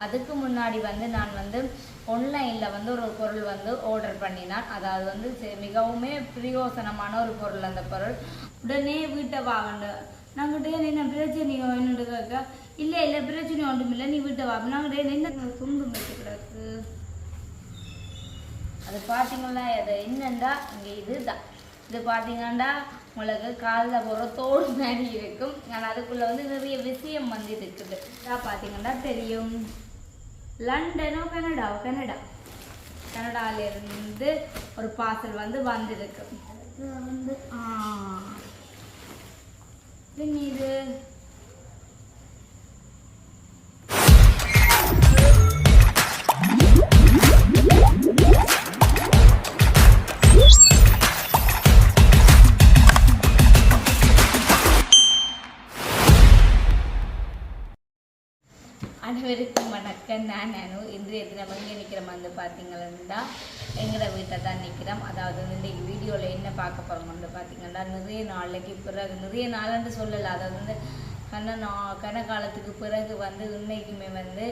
அதுக்கு முன்னாடி வந்து நான் வந்து ஆன்லைனில் வந்து ஒரு பொருள் வந்து ஆர்டர் பண்ணினான் அதாவது வந்து செ- மிகவுமே பிரயோசனமான ஒரு பொருள் அந்த பொருள். உடனே வீட்டை வாங்கண்டு நாங்கள்கிட்ட என்ன பிரச்சனையோ என்னட்டு கேட்க இல்லை இல்லை பிரச்சனை ஒன்றும் இல்லை நீ வீட்டை வா. நாங்கிட்டே என்ன துண்டு வச்சு கிடக்கு அது பார்த்தீங்களா அது என்னண்டா? இங்கே இதுதான். இது பார்த்தீங்கன்னா உங்களுக்கு காலில் போகிற தோல் மாதிரி இருக்கும். ஆனால் அதுக்குள்ளே வந்து நிறைய விஷயம் வந்து இருக்குது. பார்த்தீங்கன்னா தெரியும். லண்டனோ கனடாவோ கனடா. கனடாலேருந்து ஒரு பார்சல் வந்து வந்திருக்கு. வந்து இது பார்த்தீங்கன்னா எங்களோட வீட்டை தான் நிற்கிறோம் அதாவது வந்து இன்றைக்கு வீடியோவில் என்ன பார்க்க போகிறோம் வந்து பார்த்தீங்கன்னா நிறைய நாளைக்கு பிறகு நிறைய நாளுன்னு சொல்லலை. அதாவது வந்து கண்ண நா கன காலத்துக்கு பிறகு வந்து உண்மைக்குமே வந்து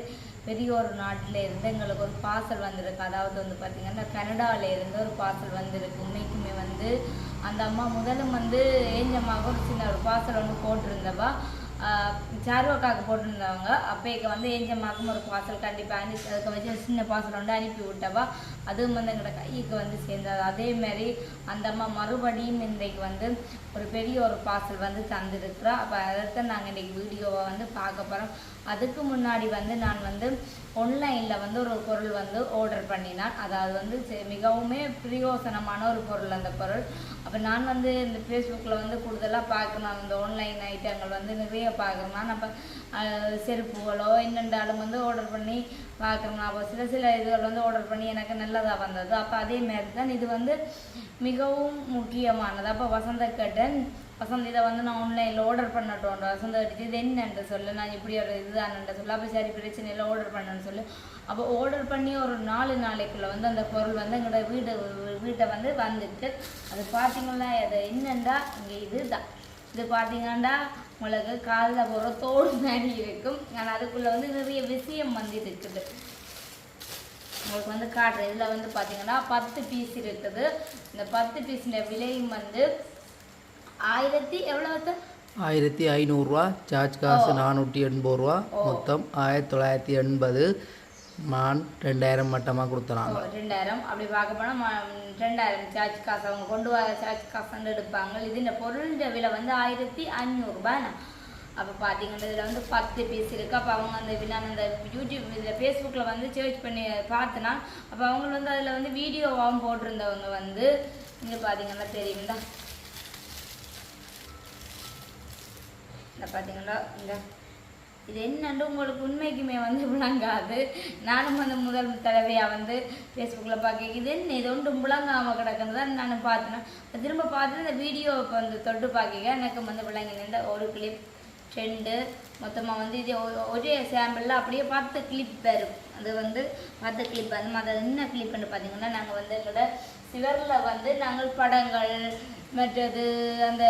பெரிய ஒரு நாட்டில் இருந்து எங்களுக்கு ஒரு பார்சல் வந்திருக்கு. அதாவது வந்து பார்த்திங்கன்னா கனடாவில் இருந்து ஒரு பார்சல் வந்திருக்கு. உண்மைக்குமே வந்து அந்த அம்மா முதலும் வந்து ஏஞ்சம்மாக ஒரு சின்ன ஒரு பார்சல் ஒன்று போட்டிருந்தவா. சார்வாக்காக்கு போட்டிருந்தவங்க. அப்போக்கு வந்து ஏஞ்சம்மாக்கும் ஒரு பார்சல் கண்டிப்பாக அனுப்பி அதுக்கு வச்சு சின்ன பார்சல் வந்து அனுப்பி விட்டவா? அதுவும் வந்து எங்களோட கைக்கு வந்து சேர்ந்தது. அதே மாதிரி அந்த அம்மா மறுபடியும் இன்றைக்கு வந்து ஒரு பெரிய ஒரு பார்சல் வந்து தந்துருக்குறோம் அப்போ அதைத்தான் நாங்கள் இன்றைக்கி வீடியோவை வந்து பார்க்க போகிறோம் அதுக்கு முன்னாடி வந்து நான் வந்து ஆன்லைனில் வந்து ஒரு பொருள் வந்து ஆர்டர் பண்ணினான். அதாவது வந்து செ- மிகவுமே பிரயோசனமான ஒரு பொருள் அந்த பொருள். அப்போ நான் வந்து இந்த ஃபேஸ்புக்கில் வந்து கூடுதலாக பார்க்குறேன் அந்த ஆன்லைன் ஐட்டங்கள் வந்து நிறைய பார்க்குறேன் நான் அப்போ செருப்புகளோ என்னென்றாலும் வந்து ஆர்டர் பண்ணி பார்க்குறேன் அப்போ சில சில இதுகள் வந்து ஆர்டர் பண்ணி எனக்கு நல்லதாக வந்தது. அப்போ அதே மாதிரி தான் இது வந்து மிகவும் முக்கியமானது. அப்போ வசந்த கட்டன் வசந்த் இதை வந்து நான் ஆன்லைனில் ஆர்டர் பண்ணட்டும் வசந்த கட்டி இது என்னன்ட்டு சொல்லு நான் இப்படி ஒரு இதுதானன்ற சொல்லு. அப்போ சரி பிரச்சனை இல்லை ஆர்டர் பண்ணேன்னு சொல்லு. அப்போ ஆர்டர் பண்ணி ஒரு நாலு நாளைக்குள்ள வந்து அந்த பொருள் வந்து எங்களோட வீடு வீட்டை வந்து வந்துட்டு அது பார்த்தீங்கன்னா அது என்னண்டா? இங்கே இதுதான். இது பார்த்தீங்கன்னா உங்களுக்கு காலில் போகிற தோல் மாதிரி இருக்கும். ஆனால் அதுக்குள்ளே வந்து நிறைய விஷயம் வந்து இருக்குது. உங்களுக்கு வந்து காட்டுறேன். இதில் வந்து பார்த்தீங்கன்னா பத்து பீஸ் இருக்குது. இந்த பத்து பீஸின் விலையும் வந்து ஆயிரத்தி எவ்வளோ ஆயிரத்தி ஐநூறுரூவா சார்ஜ் காசு நானூற்றி எண்பது ரூபா. மொத்தம் ஆயிரத்தி தொள்ளாயிரத்தி எண்பது. மான் ரெண்டாயிரம் மட்டமாக கொடுத்துறாங்க. ரெண்டாயிரம். அப்படி பார்க்க போனால் ரெண்டாயிரம் சார்ஜ் காசு அவங்க கொண்டு வர சார்ஜ் காசு எடுப்பாங்க. இது இந்த பொருளின் விலை வந்து ஆயிரத்தி அஞ்சூறுபாண்ணா அப்போ பார்த்தீங்கன்னா இதில் வந்து பத்து பீஸ் இருக்குது அப்போ அவங்க அந்த நான் அந்த யூடியூப் இதில் ஃபேஸ்புக்கில் வந்து சர்ச் பண்ணி பார்த்தனா அப்போ அவங்க வந்து அதில் வந்து வீடியோவாகவும் போட்டிருந்தவங்க வந்து இங்கே பார்த்தீங்கன்னா தெரியுங்களா இந்த பார்த்தீங்கன்னா இந்த இது என்னென்று உங்களுக்கு உண்மைக்குமே வந்து விளங்காது. நானும் வந்து முதல் தடவையாக வந்து ஃபேஸ்புக்கில் பார்க்க இது என்ன? இது ஒன்றும் விளங்காமல் கிடக்குன்னு தான் நான் பார்த்தேன். திரும்ப பார்த்துட்டு இந்த வீடியோவை வந்து தொட்டு பார்க்க எனக்கு வந்து விளங்கினேன் ஒரு கிளிப் ரெண்டு மொத்தமாக வந்து இது ஒரே சாம்பிளில் அப்படியே பத்து கிளிப் வரும். அது வந்து பத்து கிளிப் அந்த மாதிரி என்ன கிளிப்னு பார்த்தீங்கன்னா நாங்கள் வந்து எங்களோட சிவரில் வந்து நாங்கள் படங்கள் மற்றது அந்த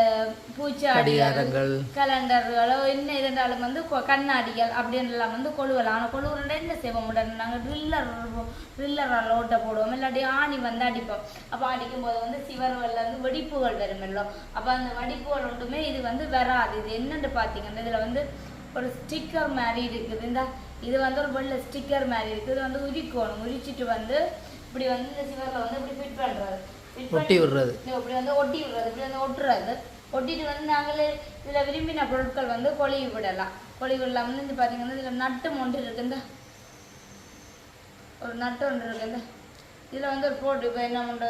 பூச்சாடிகள் கலண்டர்களோ என்ன இருந்தாலும் வந்து கண்ணாடிகள் அப்படின்றலாம் வந்து கொழுவலாம். ஆனால் கொழுவுறா என்ன செய்வோம்? உடனே நாங்கள் ட்ரில்லர் ட்ரில்லரால் ஓட்ட போடுவோம். இல்லாட்டி ஆணி வந்து அடிப்போம். அப்போ அடிக்கும் போது வந்து சிவர்கள்ல இருந்து வெடிப்புகள் வருமല്ലോ அப்போ அந்த வெடிப்புகள் ஒன்றுமே இது வந்து வராது. இது என்னன்னு பார்த்தீங்கன்னா இதில் வந்து ஒரு ஸ்டிக்கர் மாதிரி இருக்குது. இந்த இது வந்து ஒரு வெள்ளை ஸ்டிக்கர் மாதிரி இருக்குது. இது வந்து உரிக்கணும். உரிச்சிட்டு வந்து இப்படி வந்து இந்த சிவரில் வந்து இப்படி ஃபிட் பண்ணுறது ஒட்டி விடுறது. இப்படி வந்து ஒட்டி விடுறது இப்படி வந்து ஒட்டுறது. ஒட்டிட்டு வந்து நாங்களே இதில் விரும்பின பொருட்கள் வந்து கொழுவி விடலாம். கொழுவி விடலாம். வந்து இந்த பார்த்தீங்கன்னா இதில் நட்டு ஒன்று இருக்கு. இந்த ஒரு நட்டு ஒன்று இருக்கு. இந்த இதில் வந்து ஒரு போட்டு இப்போ என்ன பண்ணுற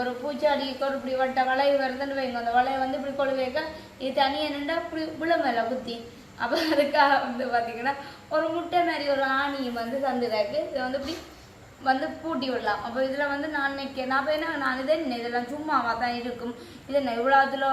ஒரு பூச்சாடிக்கு ஒரு இப்படி வட்ட வளைவு வருதுன்னு வைங்க. அந்த வளைய வந்து இப்படி கொழு வைக்க இது தனியாக நின்றா இப்படி விழ மேலே குத்தி. அப்போ அதுக்காக வந்து பார்த்தீங்கன்னா ஒரு முட்டை மாதிரி ஒரு ஆணியும் வந்து தந்துதாக்கு. இதை வந்து இப்படி வந்து பூட்டி விடலாம். அப்போ இதில் வந்து நான் நினைக்கிறேன் நான் என்ன நான் இதே என்ன? இதெல்லாம் சும்மாவாக தான் இருக்கும். இது என்ன? இவ்வளோத்துல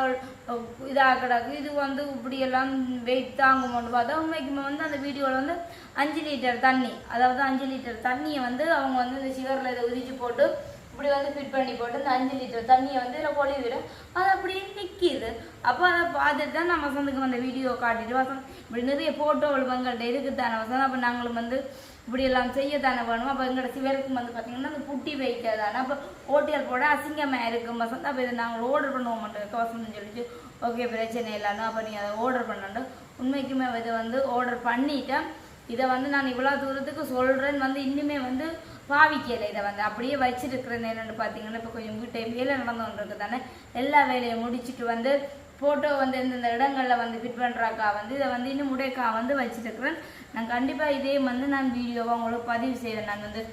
இதாக கிடக்கு இது வந்து இப்படியெல்லாம் வெயிட் தாங்குமோன்னு பார்த்தா உண்மைக்குமே வந்து அந்த வீடியோவில் வந்து அஞ்சு லிட்டர் தண்ணி. அதாவது அஞ்சு லிட்டர் தண்ணியை வந்து அவங்க வந்து இந்த சிவரில் இதை உதிச்சு போட்டு இப்படி வந்து ஃபிட் பண்ணி போட்டு இந்த அஞ்சு லிட்டர் தண்ணியை வந்து இதில் பொழிவிடும் அது அப்படியே நிற்கிது அப்போ அதை பார்த்துட்டு தான் நம்ம வசந்துக்கு வந்த வீடியோ காட்டிட்டு வசந்த் இப்படி நிறைய ஃபோட்டோ எங்கள்கிட்ட இருக்குது தானே வசந்த்? அப்போ நாங்களும் வந்து இப்படியெல்லாம் செய்ய தானே வேணும்? அப்போ எங்களோட சிவருக்கும் வந்து பார்த்தீங்கன்னா அந்த புட்டி வைக்கிறதானே அப்போ ஹோட்டல் போட அசிங்கமாக இருக்கும். வசந்தா அப்போ இதை நாங்கள் ஆர்டர் பண்ணுவோம் மாட்டோம். வசந்தம் சொல்லிட்டு. ஓகே பிரச்சனை இல்லைன்னா அப்போ நீங்கள் அதை ஆர்டர் பண்ணணும் உண்மைக்குமே இதை வந்து ஆர்டர் பண்ணிட்டேன். இதை வந்து நான் இவ்வளோ தூரத்துக்கு சொல்கிறேன்னு வந்து இன்னுமே வந்து பாவிக்கலை. இதை வந்து அப்படியே வச்சுருக்கிறேன் என்னென்னு பார்த்தீங்கன்னா இப்போ கொஞ்சம் வீட்டை வேலை நடந்து கொண்டிருக்கு தானே எல்லா வேலையும் முடிச்சிட்டு வந்து ஃபோட்டோ வந்து எந்தெந்த இடங்களில் வந்து ஃபிட் பண்ணுறாக்கா வந்து இதை வந்து இன்னும் முடைக்கா வந்து வச்சிருக்கிறேன். நான் கண்டிப்பாக இதே வந்து நான் வீடியோவாக உங்களுக்கு பதிவு செய்வேன். நான் வந்து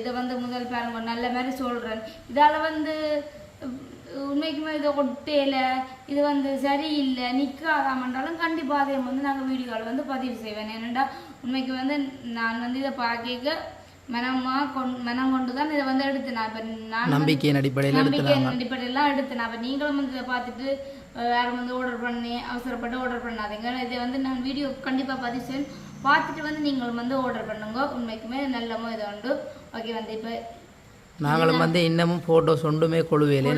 இதை வந்து முதல் பாருங்க நல்ல மாதிரி சொல்கிறேன் இதால் வந்து உண்மைக்குமே இதை ஒட்டையில இது வந்து சரியில்லை. நிற்காதாமன்றாலும் கண்டிப்பாக அதை வந்து நாங்கள் வீடியோவில் வந்து பதிவு செய்வேன். ஏனெண்டா உண்மைக்கு வந்து நான் வந்து இதை பார்க்க மனமாக கொண் மனம் கொண்டு தான் இதை வந்து எடுத்தேன். இப்போ நான் நம்பிக்கையின் அடிப்படையில் நம்பிக்கை எடுத்துனாங்க அடிப்படையெல்லாம் எடுத்தேன். அப்போ நீங்களும் வந்து இதை பார்த்துட்டு யாரும் வந்து ஆர்டர் பண்ணி அவசரப்பட்டு ஆர்டர் பண்ணாதீங்க. இதை வந்து நான் வீடியோ கண்டிப்பாக பதிவு செய்வேன். பார்த்துட்டு வந்து நீங்களும் வந்து ஆர்டர் பண்ணுங்க. உண்மைக்குமே நல்லமோ இதை உண்டு. ஓகே வந்து இப்போ நாங்களும் வந்து இன்னமும் ஃபோட்டோஸ் ஒன்றுமே கொழுவேலே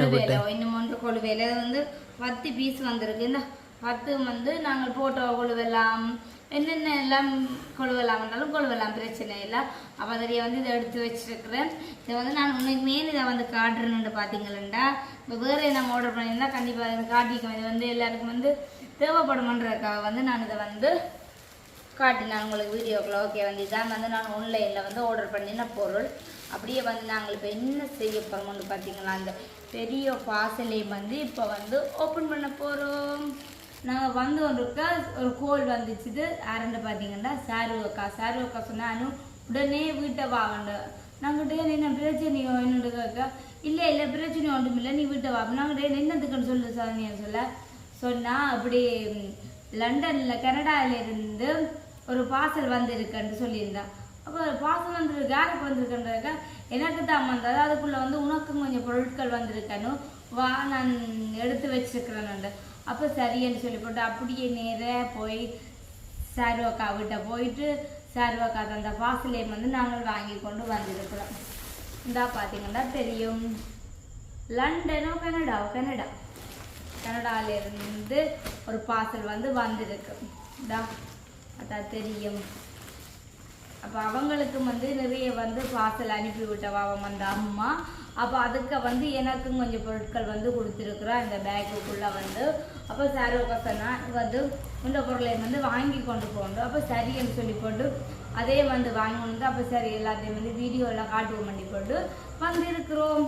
இன்னும் ஒன்று கொழுவேல. வந்து பத்து பீஸ் வந்திருக்கு. இந்த பத்து வந்து நாங்கள் போட்டோ கொழுவெல்லாம் என்னென்ன எல்லாம் கொழுவலாம்னாலும் கொழுவலாம் பிரச்சனை இல்லை. அப்போ அதில் வந்து இதை எடுத்து வச்சிருக்கிறேன். இதை வந்து நான் உனக்கு மேல் இதை வந்து காட்டுறேன்னு பார்த்தீங்களா இப்போ வேறு நம்ம ஆர்டர் பண்ணியிருந்தால் கண்டிப்பாக இதை காட்டிக்கும் இது வந்து எல்லாருக்கும் வந்து தேவைப்படுமன்றதுக்காக வந்து நான் இதை வந்து காட்டினேன். உங்களுக்கு வீடியோக்குள்ள ஓகே வந்து இதான் வந்து நான் ஆன்லைனில் வந்து ஆர்டர் பண்ணின பொருள். அப்படியே வந்து நாங்கள் இப்போ என்ன செய்ய போகிறோம்னு பார்த்தீங்களா அந்த பெரிய பார்சலையும் வந்து இப்போ வந்து ஓப்பன் பண்ண போகிறோம் நாங்கள் வந்து ஒன்றுக்கா ஒரு கோல் வந்துச்சுது. யாருன்னு பார்த்தீங்கன்னா சாரு அக்கா சாரு அக்கா சொன்னானு உடனே வீட்டை வாங்க நாங்கள் டே என்ன பிரச்சனையோ என்னோட அக்கா இல்லை இல்லை பிரச்சனை ஒன்றும் இல்லை நீ வீட்டை வா. நாங்கள் டே சொல்லு சாதனைன்னு சொல்ல சொன்னா அப்படி லண்டனில் கனடாவிலிருந்து இருந்து ஒரு பார்சல் வந்திருக்குன்னு சொல்லியிருந்தான் அப்போ பார்சல் வந்திருக்கு. யாருக்கு வந்திருக்குன்றக்கா எனக்கு தான் வந்தது. அதுக்குள்ளே வந்து உனக்கும் கொஞ்சம் பொருட்கள் வந்திருக்கணும் வா நான் எடுத்து வச்சிருக்கிறேன் அப்போ சரின்னு சொல்லி போட்டு அப்படியே நேராக போய் சாருவக்கா கிட்ட போயிட்டு சாருவக்கா தந்த பார்சலையும் வந்து நாங்கள் வாங்கி கொண்டு வந்திருக்கிறோம். இந்தா பார்த்தீங்கன்னா தெரியும். லண்டனோ கனடாவோ கனடா. கனடாவிலிருந்து ஒரு பார்சல் வந்து வந்திருக்கு. இதா அதான் தெரியும். அப்போ அவங்களுக்கும் வந்து நிறைய வந்து பார்சல் அனுப்பி விட்டவா அவன் அந்த அம்மா. அப்போ அதுக்கு வந்து எனக்கும் கொஞ்சம் பொருட்கள் வந்து கொடுத்துருக்குறா இந்த பேக்குக்குள்ளே வந்து. அப்போ சாரோ சொன்னா வந்து இந்த பொருளை வந்து வாங்கி கொண்டு போகணும். அப்போ சரின்னு சொல்லி போட்டு அதே வந்து வாங்கி வந்து அப்போ சரி எல்லாத்தையும் வந்து வீடியோவில் காட்டுவோம் பண்ணி போட்டு வந்திருக்கிறோம்.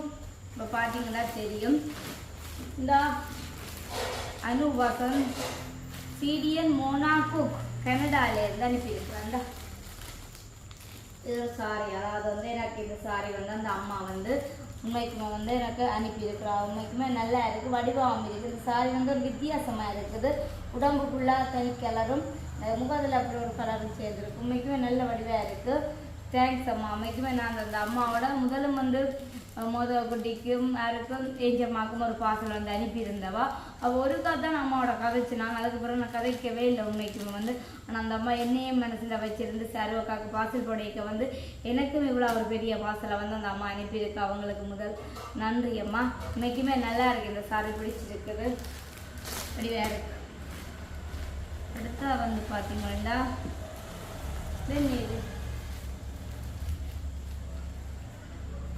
இப்போ பார்த்தீங்கன்னா தெரியும். இந்த அனு வசந்த் சிடிஎன் மோனா குக் கனடாலேருந்து அனுப்பியிருக்கிறாங்க இது சாரி அதாவது வந்து எனக்கு இந்த சாரி வந்து அந்த அம்மா வந்து உண்மைக்குமே வந்து எனக்கு அனுப்பியிருக்கிறா. உண்மைக்குமே நல்லா இருக்குது வடிவம் இருக்குது இந்த சாரி வந்து ஒரு வித்தியாசமாக இருக்குது. உடம்பு ஃபுல்லாக தனி கலரும் முகத்தில் அப்படி ஒரு கலரும் சேர்ந்துருக்கு. உண்மைக்குமே நல்ல வடிவாக இருக்குது தேங்க்ஸ் அம்மா. உண்மைக்குமே நாங்கள் அந்த அம்மாவோட முதலும் வந்து அஹ் குட்டிக்கும் யாருக்கும் ஏஞ்சம்மாக்கும் ஒரு பாசல் வந்து அனுப்பியிருந்தவா. அவள் ஒரு தான் அம்மாவோட கதைச்சினாங்க அதுக்கப்புறம் நான் கதைக்கவே இல்லை உண்மைக்குமே வந்து. ஆனால் அந்த அம்மா என்னையும் மனசில் வச்சிருந்து சருவக்காக்கு பாசல் போடையக்க வந்து எனக்கும் இவ்வளோ ஒரு பெரிய பாசலை வந்து அந்த அம்மா அனுப்பியிருக்கு அவங்களுக்கு முதல். நன்றி அம்மா. இன்றைக்குமே நல்லா இருக்கு. இந்த சாரி பிடிச்சிருக்குது வடிவாக இருக்குது அடுத்தா வந்து பார்த்தீங்கன்னா வெந்நீர்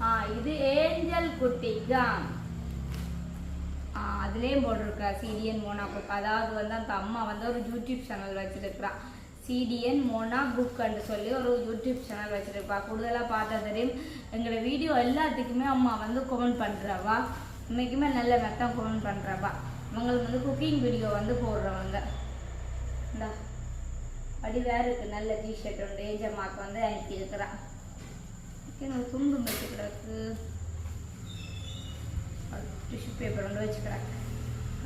ஆ இது ஏஞ்சல் குட்டிதான் அதுலேயும் போட்டிருக்கா சிடிஎன் மோனா குக் அதாவது வந்து அந்த அம்மா வந்து ஒரு யூடியூப் சேனல் வச்சிருக்கிறா. சிடிஎன் மோனா புக்னு சொல்லி ஒரு யூடியூப் சேனல் வச்சிருப்பா. கூடுதலாக பார்த்தா தெரியும். எங்களோட வீடியோ எல்லாத்துக்குமே அம்மா வந்து கமெண்ட் பண்ணுறவா இன்னைக்குமே நல்ல மெத்தம் கமெண்ட் பண்ணுறவா இவங்களுக்கு வந்து குக்கிங் வீடியோ வந்து போடுறவங்க. இந்தா அப்படி வேறு இருக்குது நல்ல டிஷர்ட் உண்டு. ஏஜம்மாக்கு வந்து அனுப்பி இருக்கிறான் எனக்கு துண்டு வச்சு கிடக்கு. டிஷ்யூ பேப்பர் ஒன்று வச்சு கிடக்கு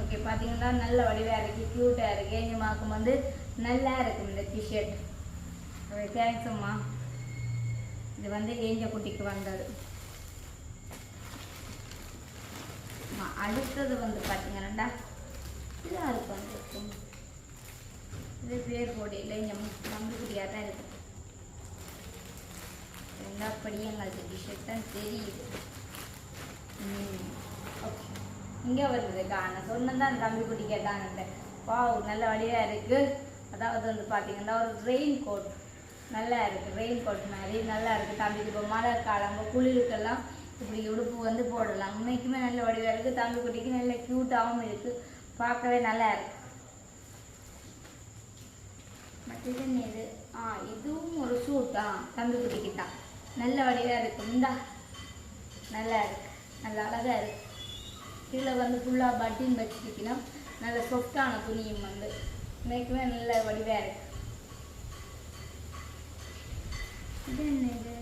ஓகே பார்த்தீங்கன்னா நல்ல வடிவாக இருக்குது க்யூட்டாக இருக்குது மாக்கும் வந்து நல்லா இருக்கும் இந்த டிஷர்ட் தேங்க்ஸ் அம்மா. இது வந்து ஏஞ்ச குட்டிக்கு வந்தது. அடுத்தது வந்து பார்த்தீங்கன்னா இதாக இருக்கும் இது பேர் போடையில் இங்கே நம்பிக்கையாக தான் இருக்குது எல்லா படியங்களுக்கு டிஷர்ட் தான் தெரியுது. ஓகே இங்கே வருது காண சொன்னதான் தம்பி குட்டி கேட்டாங்க வா நல்ல வழியாக இருக்குது அதாவது வந்து பார்த்தீங்கன்னா ஒரு ரெயின் கோட் நல்லா இருக்கு. ரெயின் கோட் மாதிரி நல்லா இருக்கு. தம்பிக்கு இப்போ மழை காலம் குளிருக்கெல்லாம் இப்படி உடுப்பு வந்து போடலாம். உண்மைக்குமே நல்ல வடிவாக இருக்கு. தம்பி குட்டிக்கு நல்ல க்யூட்டாகவும் இருக்கு. பார்க்கவே நல்லா இருக்கு. மற்றது இது ஆ இதுவும் ஒரு சூட் தம்பி குட்டிக்கு தான் நல்ல வடிவாக இருக்கு. இந்தா. நல்லா இருக்கு. நல்ல அழகாக இருக்கு. கீழே வந்து ஃபுல்லாக பட்டின் வச்சிருக்கணும் நல்ல சொஃப்டான துணியும் வந்து உண்மைக்குமே நல்ல வடிவாக இருக்கு. இது என்ன இது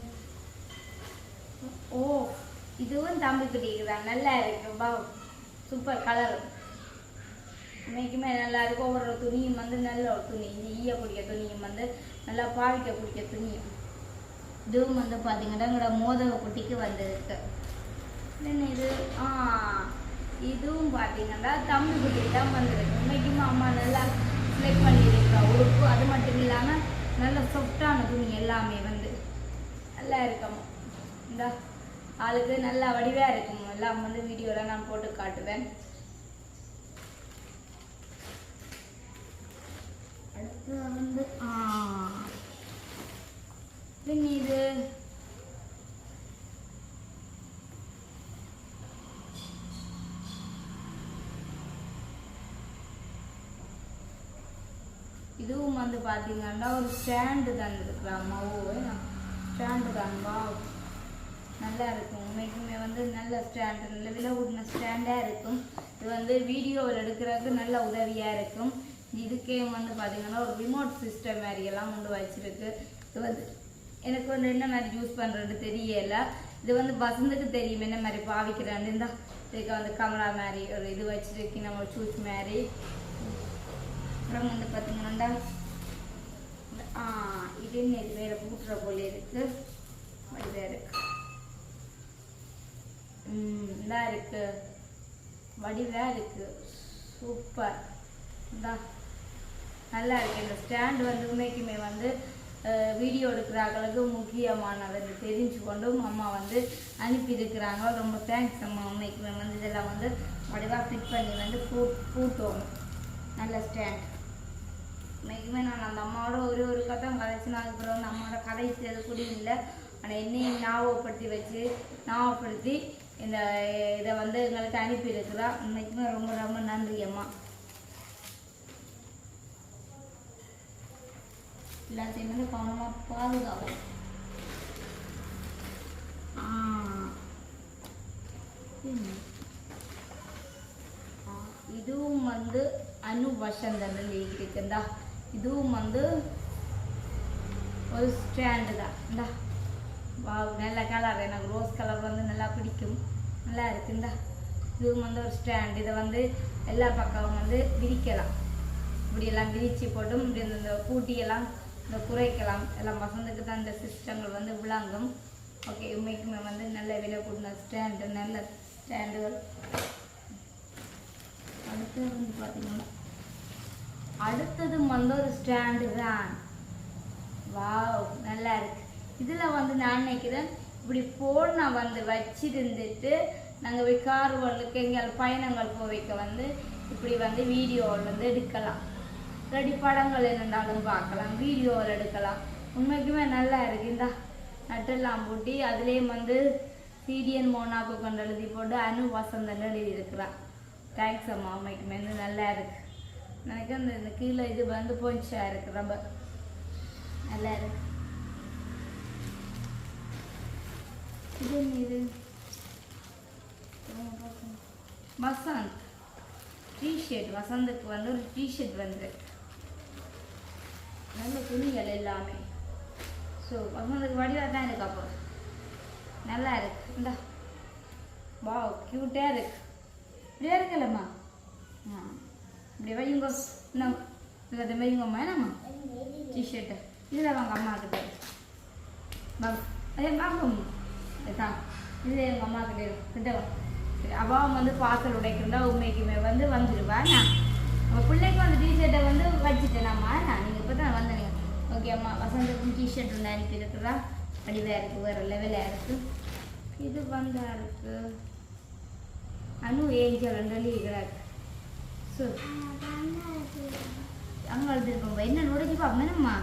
ஓ இதுவும் தம்பி பிடிக்குதான் நல்லா இருக்கு. பா சூப்பர் கலர் உண்மைக்குமே நல்லா இருக்கு. ஒவ்வொரு துணியும் வந்து நல்ல ஒரு துணி. இந்த ஈய குடிக்க துணியும் வந்து நல்லா பாவிக்க குடிக்க துணியும். இதுவும் வந்து பார்த்தீங்கன்னா எங்களோட மோதக குட்டிக்கு வந்திருக்கு. தென் இது? ஆ இதுவும் பார்த்தீங்கன்னா தம்பி குட்டிக்கு தான் வந்திருக்கு. உண்மைக்குமே அம்மா நல்லா செலக்ட் பண்ணியிருக்கா உறுப்பு அது மட்டும் இல்லாமல் நல்ல சாஃப்டான துணி எல்லாமே வந்து நல்லா இருக்கணும் இந்த ஆளுக்கு நல்லா வடிவாக இருக்கும் எல்லாம் வந்து வீடியோலாம் நான் போட்டு காட்டுவேன். அடுத்து வந்து ஆ பின் இது இதுவும் வந்து பார்த்தீங்கன்னா ஒரு ஸ்டாண்டு தான் இருக்கிறாம்மா ஸ்டாண்டு தான்பா நல்லா இருக்கும். உண்மைக்குமே வந்து நல்ல ஸ்டாண்டு நல்ல விலை உடன ஸ்டாண்டாக இருக்கும். இது வந்து வீடியோவில் எடுக்கிறதுக்கு நல்ல உதவியாக இருக்கும். இதுக்கே வந்து பார்த்தீங்கன்னா ஒரு ரிமோட் சிஸ்டம் மாதிரி எல்லாம் கொண்டு வச்சிருக்கு. இது வந்து எனக்கு வந்து என்ன மாதிரி யூஸ் பண்ணுறது தெரியல. இது வந்து வசந்துக்கு தெரியும் என்ன மாதிரி பாவிக்கிறான்னு. இந்த இதுக்கு வந்து கமரா மாதிரி ஒரு இது வச்சுருக்கு நம்ம சூஸ் மாதிரி. அப்புறம் வந்து பார்த்தீங்கன்னா ஆ இது என்ன இது வேற பூட்டுற போல இருக்கு. வடிவா இருக்கு. இதாக இருக்கு. வடிவா இருக்கு. சூப்பர். இந்தா நல்லா இருக்கு. இந்த ஸ்டாண்ட் வந்து உண்மைக்குமே வந்து வீடியோ எடுக்கிறாங்களுக்கு முக்கியமானது தெரிஞ்சு கொண்டும் அம்மா வந்து அனுப்பியிருக்கிறாங்க. ரொம்ப தேங்க்ஸ் அம்மா உண்மைக்குமே வந்து இதெல்லாம் வந்து வடிவாக ஃபிட் பண்ணி வந்து பூ பூட்டோம். நல்ல ஸ்டாண்ட் உண்மைக்குமே நான் அந்த அம்மாவோட ஒரு ஒரு கதை கதைச்சு நான் அதுக்கப்புறம் வந்து அம்மாவோட கதைச்சது கூட இல்லை. ஆனால் என்னையும் ஞாபகப்படுத்தி வச்சு ஞாபகப்படுத்தி இந்த இதை வந்து எங்களுக்கு அனுப்பியிருக்கிறா. உண்மைக்குமே ரொம்ப ரொம்ப நன்றி அம்மா. எல்லாத்தையும் வந்து கவனமாக பாதுகாப்போம் இதுவும் வந்து அனு வசந்தன் இருக்குதா இதுவும் வந்து ஒரு ஸ்டாண்டு தான். இந்தா. வா நல்ல கலர் எனக்கு ரோஸ் கலர் வந்து நல்லா பிடிக்கும். நல்லா இருக்குந்தா இதுவும் வந்து ஒரு ஸ்டாண்ட் இதை வந்து எல்லா பக்கமும் வந்து விரிக்கலாம். இப்படி எல்லாம் விரிச்சு போட்டும் இப்படி இந்த- இந்த பூட்டியெல்லாம் இந்த குறைக்கலாம். எல்லாம் வசந்துக்கு தான் இந்த சிஸ்டங்கள் வந்து விளங்கும். ஓகே உண்மைக்குமே வந்து நல்ல விலை கொடுங்க ஸ்டாண்டு நல்ல ஸ்டாண்டுகள் அடுத்து வந்து பார்த்தீங்கன்னா அடுத்தது வந்து ஒரு ஸ்டாண்டு தான். வாவ் நல்லா இருக்கு. இதில் வந்து நான் நினைக்கிறேன் இப்படி போன வந்து வச்சிருந்துட்டு நாங்கள் போய் எங்கள் பயணங்கள் போவைக்க வந்து இப்படி வந்து வீடியோவில் வந்து எடுக்கலாம். ரெடி படங்கள் இருந்தாலும் பார்க்கலாம் வீடியோவில் எடுக்கலாம். உண்மைக்குமே நல்லா இருக்கு. இந்த நட்டெல்லாம் பூட்டி அதுலேயும் வந்து சீடியன் மோனாக்கு கொண்டு எழுதி போட்டு அனு வசந்தன் எழுதி இருக்கிறான். தேங்க்ஸ் அம்மா அம்மைக்குமே வந்து நல்லா இருக்கு. எனக்கு அந்த இந்த கீழே இது வந்து போயிச்சா இருக்கு ரொம்ப நல்லா இருக்கு. இது இது வசந்த். டிஷர்ட் வசந்துக்கு வந்து ஒரு டிஷர்ட் வந்து நல்ல துணிகள் எல்லாமே. ஸோ வசந்துக்கு வடிவாக தான் இருக்கு அப்போ. நல்லா இருக்கு. இந்தா. வா க்யூட்டாக இருக்கு. இப்படியா இருக்குல்லம்மா ஆ இப்படி வையுங்க. இன்னும் இதை வையுங்கம்மா. என்னம்மா டிஷர்ட்டு இதில் வாங்க அம்மா கிட்ட வாங்க அதே வாங்க இதான் இது எங்கள் அம்மா கிட்ட கிட்ட சரி அவன் வந்து பார்சல் உடைக்கிறதா உண்மைக்குமே வந்து வந்துடுவா நான் உங்கள் பிள்ளைக்கு வந்து டிஷர்ட்டை வந்து வச்சுட்டேனாம்மா நான் நீங்கள் இப்போ தான் வந்தேன் ஓகே அம்மா வசந்தக்கும் டிஷர்ட் ஒன்று அனுப்பியிருக்கிறா வடிவாக இருக்குது வேறு லெவலாக இருக்குது இது வந்தா இருக்குது அனு ஏஞ்சல் ரெண்டு இருக்கிறார் ஸோ அங்கே எழுதிருக்கோம் என்ன நுழைஞ்சு பார்ப்பேனம்மா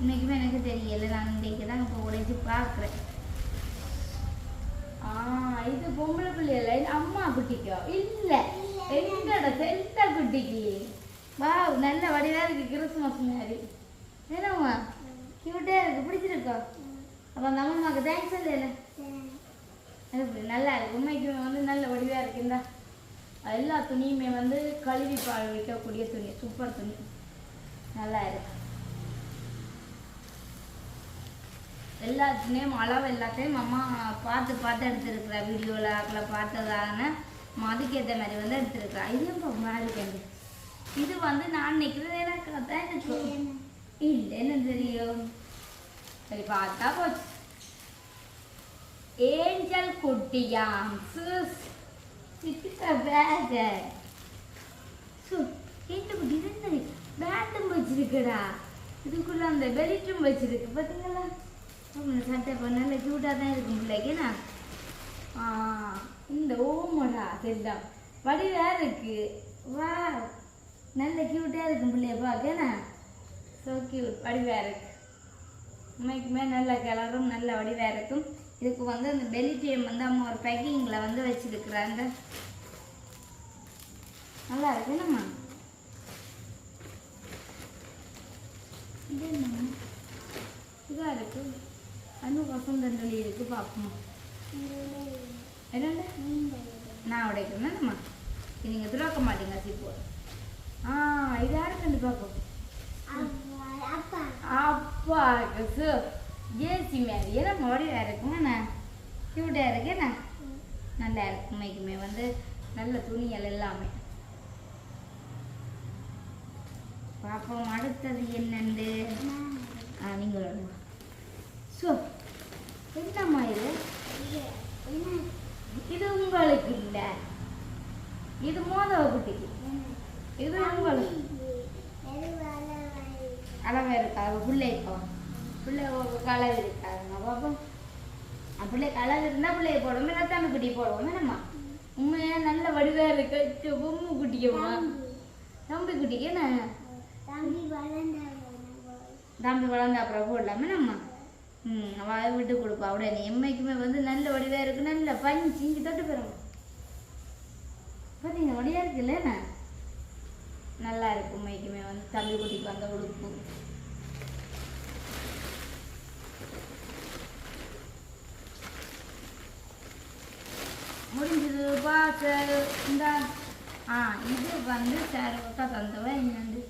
இன்றைக்குமே இன்னைக்குமே எனக்கு தெரியல. நான் இன்றைக்கு தான் இப்போ உடைச்சு பார்க்குறேன். ஆ இது பொம்பளை பிள்ளைகள் அம்மா குட்டிக்கோ? இல்லை. எங்கட செல்ல குட்டிக்கு? வா நல்ல வடிவாக இருக்குது கிறிஸ்துமஸ் மாதிரி என்னம்மா? கியூட்டா இருக்கு. பிடிச்சிருக்கோம் அப்போ அந்த அம்மாவுக்கு தேங்க்ஸ் இல்லையில எப்படி? நல்லா இருக்கு. உண்மைக்கு வந்து நல்ல வடிவாக இருக்குந்தா எல்லா துணியுமே வந்து கழுவி பால் வைக்கக்கூடிய துணி. சூப்பர் துணி. நல்லா இருக்கு. எல்லாத்துலேயும் அளவு எல்லாத்தையும் அம்மா பார்த்து பார்த்து எடுத்துருக்குறா. வீடியோவில் அதில் பார்த்ததான அதுக்கேற்ற மாதிரி வந்து எடுத்துருக்குறா. இதுவும் இப்போ மாதிரி கண்டு இது வந்து நான் நிற்கிறது எனக்கு அதான் எனக்கு இல்லை என்ன தெரியும்? சரி பார்த்தா போச்சு. ஏஞ்சல் குட்டியாம் சூஸ். பேக சு ஏஞ்சல் குட்டி இது பேட்டும் வச்சிருக்குடா. இதுக்குள்ள அந்த பெலிட்டும் வச்சிருக்கு பார்த்தீங்களா சட்டை இப்போ நல்ல க்யூட்டாக தான் இருக்கும் பிள்ளைக்குண்ணா ஆ இந்த ஓமடா செல்லம் வடிவாக இருக்கு. வா நல்ல க்யூட்டாக இருக்கும் பிள்ளைய பார்க்கண்ணா ஸோ க்யூட் வடிவாக இருக்கு. உண்மைக்குமே நல்ல கலரும் நல்ல வடிவாக இருக்கும். இதுக்கு வந்து அந்த பெலிட்டியம் வந்து அம்மா ஒரு பேக்கிங்கில் வந்து வச்சுருக்குறாங்க. நல்லா இருக்கு என்னம்மா? இது என்னம்மா? இதாக இருக்கு. அனு வசந்தண்டலி இருக்கு பார்ப்போம். என்னென்ன நான் உடைக்கிறேன்மா நீங்கள் துறக்க மாட்டீங்க சிப்போ ஆ இது யாருக்குன்னு பார்ப்போம் அப்பா சு ஏசி மேரி ஏன்னா மறுபடியும் இருக்குமாண்ணா க்யூட்டாக இருக்கேண்ணா நல்லா இருக்கு உண்மைக்குமே வந்து நல்ல துணிகள் எல்லாமே. பார்ப்போம் அடுத்தது என்னண்டு? ஆ நீங்கள் ஸோ என்னம்மா இது? இது உங்களுக்கு இல்லை. இது மோதவ குட்டிக்கு. இது உங்களுக்கு அளவு இருக்காது பிள்ளை இப்போ. பிள்ளை கலவு. இருக்காதுங்க பாப்போம் பிள்ளை கலவு இருந்தால் பிள்ளைய போடுவோம். குட்டி போடுவோம். என்னம்மா உண்மையாக நல்ல வடிவாக இருக்கு. பொம்மை குட்டிக்கம்மா. தம்பி குட்டிக்கு என்ன? தம்பி வளர்ந்த அப்புறம் போடலாமே? நம்ம ம் அவள் விட்டு கொடுப்பா. உடனே எம்மைக்குமே வந்து நல்ல வடிவாக இருக்கு. நல்ல பஞ்சு. இங்கே தொட்டு போயிடும் பார்த்தீங்க வடிவாக இருக்குல்ல என்ன? நல்லா இருக்கும் மைக்குமே வந்து. தம்பி குட்டிக்கு வந்த உடுப்பு. முடிஞ்சது சார். இந்த. ஆ இது வந்து சார் ஒட்டா தந்தவன் என்னண்டு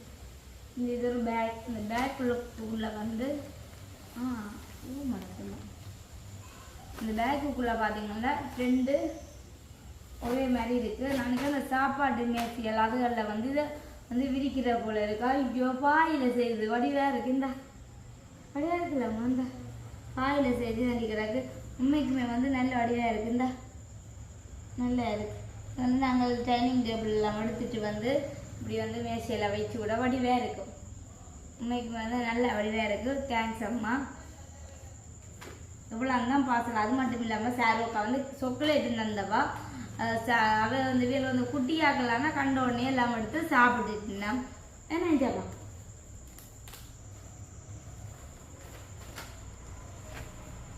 இந்த இது ஒரு பேக் இந்த பேக்குள்ள உள்ள வந்து ஆ ஊ மறக்கணும் இந்த பேக்குக்குள்ளே பார்த்தீங்கன்னா ரெண்டு ஒரே மாதிரி இருக்குது நாளைக்கு அந்த சாப்பாடு மேசி எல்லாத்துகளில் வந்து இதை வந்து விரிக்கிற போல இருக்கா? ஐயோ பாயில் செய்யுது. வடிவாக இருக்கு. இந்த. வடிவாக இருக்குல்லம்மா இந்த. பாயில் செய்து நினைக்கிறாக்கு உண்மைக்குமே வந்து நல்ல வடிவாக இருக்கு. இந்த. நல்லா இருக்கு. வந்து நாங்கள் டைனிங் டேபிள்லாம் எடுத்துட்டு வந்து இப்படி வந்து மேசையில் வச்சு கூட வடிவாக இருக்கும் உண்மைக்கு வந்து நல்ல வடிவாக இருக்குது தேங்க்ஸ் அம்மா. இவ்வளோ தான் பார்சல் அது மட்டும் இல்லாமல் சாரோக்கா வந்து சொக்கலேட்டு தந்தவா? அவ வந்து வேலை வந்து குட்டியாக்கலான்னா கண்ட உடனே எல்லாம் எடுத்து சாப்பிட்டுட்டு இருந்தான் என்ன ஜபா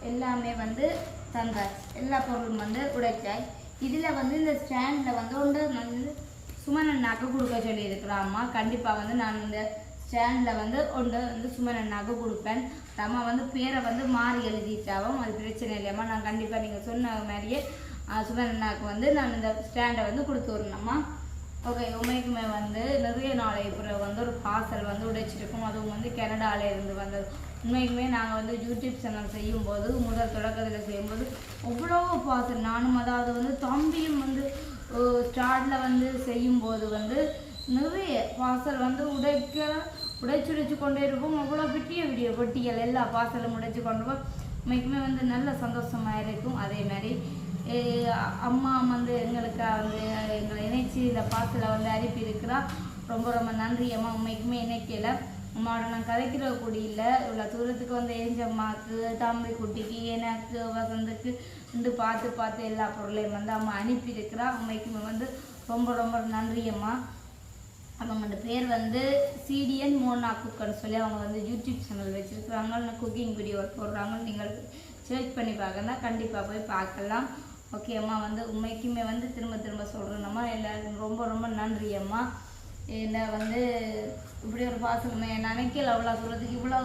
எல்லாமே வந்து தந்தாச்சு. எல்லா பொருளும் வந்து உடைச்சாய் இதில் வந்து இந்த ஸ்டாண்டில் வந்து ஒன்று வந்து சுமன் அண்ணாக்கு கொடுக்க சொல்லியிருக்கிறேன் அம்மா. கண்டிப்பாக வந்து நான் இந்த ஸ்டாண்டில் வந்து ஒன்று வந்து சுமன் அண்ணாக்கு கொடுப்பேன். அம்மா வந்து பேரை வந்து மாறி எழுதிட்டாவும் அது பிரச்சனை இல்லையம்மா. நான் கண்டிப்பாக நீங்கள் சொன்ன மாதிரியே ஆஹ், அண்ணாக்கு வந்து நான் இந்த ஸ்டாண்டை வந்து கொடுத்து விடணும்மா. ஓகே உண்மைக்குமே வந்து நிறைய நாளைப்புற பிறகு வந்து ஒரு பார்சல் வந்து உடைச்சிருக்கோம். அதுவும் வந்து கனடால இருந்து வந்தது. உண்மைக்குமே நாங்கள் வந்து யூடியூப் சேனல் செய்யும்போது முதல் தொடக்கத்தில் செய்யும்போது அவ்வளோ பார்சல் நானும் அதாவது வந்து தம்பியும் வந்து ஸ்டார்டில் வந்து செய்யும்போது வந்து நிறைய பார்சல் வந்து உடைக்க உடைச்சு உடைச்சு கொண்டே இருப்போம் அவ்வளோ பெரிய வீடியோ பொட்டிகள் எல்லா பார்சலும் உடைச்சு கொண்டு போய் உண்மைக்குமே வந்து நல்ல சந்தோஷமாக இருக்கும். அதே மாதிரி அம்மா வந்து எங்களுக்கு வந்து எங்களை இணைச்சி இந்த பார்சலை வந்து அனுப்பி இருக்கிறா ரொம்ப ரொம்ப நன்றி அம்மா. உண்மைக்குமே இணைக்கல. அம்மாவோட நான் கதைக்கிற கூடி இல்லை. இவ்வளோ தூரத்துக்கு வந்து எரிஞ்சம்மாக்கு தம்பி குட்டிக்கு எனக்கு வசந்துக்கு வந்து பார்த்து பார்த்து எல்லா பொருளையும் வந்து அம்மா அனுப்பியிருக்கிறா. உண்மைக்குமே வந்து ரொம்ப ரொம்ப நன்றி அம்மா. அவங்களோட பேர் வந்து சிடிஎன் மோனா குக்கர்னு சொல்லி அவங்க வந்து யூடியூப் சேனல் வச்சுருக்குறாங்க. குக்கிங் வீடியோ போடுறாங்க. நீங்கள் சர்ச் பண்ணி பார்க்கணும்னா கண்டிப்பாக போய் பார்க்கலாம். ஓகே அம்மா வந்து உண்மைக்குமே வந்து திரும்ப திரும்ப சொல்கிறேன்னம்மா எல்லாருக்கும் ரொம்ப ரொம்ப நன்றி அம்மா. என்ன வந்து இப்படி ஒரு பாசமே நினைக்கல அவ்வளோ சொல்கிறதுக்கு இவ்வளோ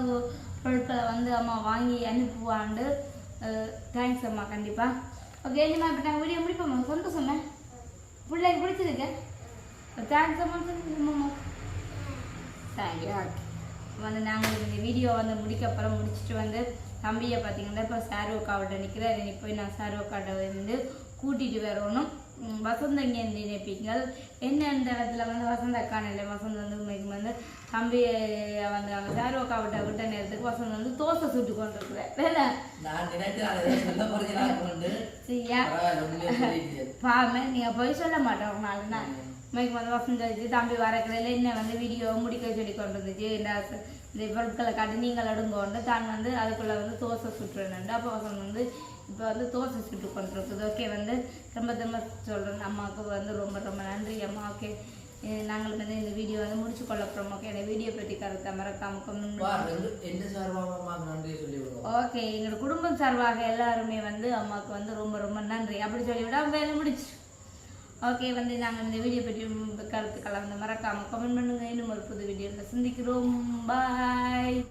பொருட்களை வந்து அம்மா வாங்கி அனுப்புவாண்டு. தேங்க்ஸ் அம்மா கண்டிப்பாக ஓகே என்னம்மா இப்போ நாங்கள் வீடியோ முடிப்போம்மா சந்தோஷமே பிள்ளைக்கு பிடிச்சிருக்கு? தேங்க்ஸ் அம்மா சொல்லுமா சரி ஓகே வந்து நாங்கள் இந்த வீடியோ வந்து முடிக்க அப்புறம் முடிச்சுட்டு வந்து தம்பியை பார்த்தீங்கன்னா இப்போ சாருவக்காவிட்ட நிற்கிறார் இனி போய் நான் சாருவக்காட்டை வந்து கூட்டிகிட்டு வரணும். ம், வசந்த இங்கே நினைப்பீங்கள் என்ன இந்த இடத்துல வந்து வசந்த அக்கா இல்லை வசந்த் வந்து உண்மைக்கு வந்து தம்பியை வந்து அவங்க சாருவக்காவிட்ட விட்ட நேரத்துக்கு வசந்த் வந்து தோசை சுட்டு கொண்டு பாமே நீங்கள் போய் சொல்ல மாட்டோம் ஒரு நாள் நான் மைக்கு வந்து வசந்த் வச்சு தம்பி வரக்கிறதுல என்ன வந்து வீடியோ முடிக்க சொல்லி கொண்டு வந்துச்சு அச- இந்த பொருட்களை காட்டி நீங்கள் அடுங்கோண்டு தான் வந்து அதுக்குள்ளே வந்து தோசை சுட்டுறேன் அப்போ வந்து இப்போ வந்து தோசை சுட்டு கொண்டிருக்குது. ஓகே வந்து ரொம்ப திரும்ப சொல்கிறேன் அம்மாவுக்கு வந்து ரொம்ப ரொம்ப நன்றி. அம்மா ஓகே. நாங்கள் வந்து இந்த வீடியோ வந்து முடிச்சு கொள்ள போகிறோம் ஓகே இந்த வீடியோ பற்றி கருத்தை மறக்காம ஓகே எங்களோட குடும்பம் சார்பாக எல்லாருமே வந்து அம்மாவுக்கு வந்து ரொம்ப ரொம்ப நன்றி. அப்படி சொல்லிவிட வேலை முடிச்சு ஓகே வந்து நாங்கள் இந்த வீடியோ பற்றி கருத்துக்களை வந்து மறக்காமல் கமெண்ட் பண்ணுங்கள் இன்னும் ஒரு புது வீடியோவில் சந்திக்கிறோம். பாய்